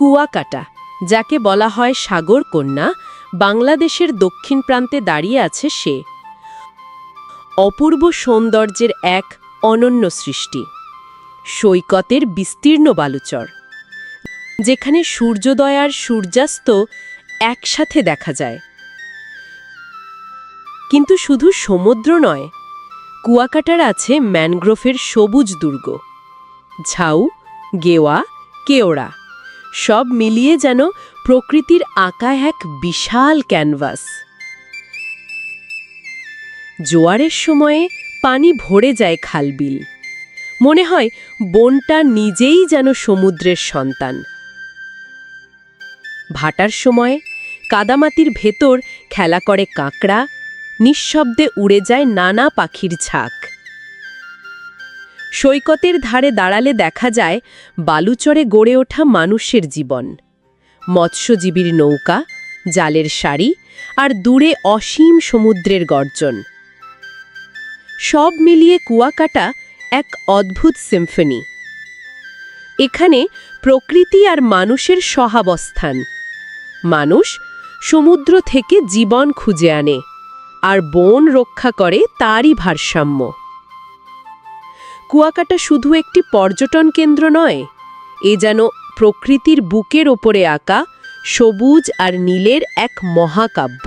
কুয়াকাটা, যাকে বলা হয় সাগর কন্যা, বাংলাদেশের দক্ষিণ প্রান্তে দাঁড়িয়ে আছে সে। অপূর্ব সৌন্দর্যের এক অনন্য সৃষ্টি, সৈকতের বিস্তীর্ণ বালুচর, যেখানে সূর্যোদয় আর সূর্যাস্ত একসাথে দেখা যায়। কিন্তু শুধু সমুদ্র নয়, কুয়াকাটার আছে ম্যানগ্রোভের সবুজ দুর্গ, ঝাউ, গেওয়া, কেওড়া। সব মিলিয়ে যেন প্রকৃতির আঁকা এক বিশাল ক্যানভাস। জোয়ারের সময়ে পানি ভরে যায় খালবিল। মনে হয় বনটা নিজেই যেন সমুদ্রের সন্তান। ভাটার সময়ে কাদামাতির ভেতর খেলা করে কাঁকড়া, নিঃশব্দে উড়ে যায় নানা পাখির ঝাঁক। সৈকতের ধারে দাঁড়ালে দেখা যায়, বালুচরে গড়ে ওঠা মানুষের জীবন। মৎস্যজীবীর নৌকা, জালের শাড়ি আর দূরে অসীম সমুদ্রের গর্জন। সব মিলিয়ে কুয়াকাটা এক অদ্ভুত সিম্ফনি। এখানে প্রকৃতি আর মানুষের সহাবস্থান মানুষ সমুদ্র থেকে জীবন খুঁজে আনে, আর বন রক্ষা করে তারই ভারসাম্য। কুয়াকাটা শুধু একটি পর্যটন কেন্দ্র নয়, এ যেন প্রকৃতির বুকের ওপরে আঁকা সবুজ আর নীলের এক মহাকাব্য।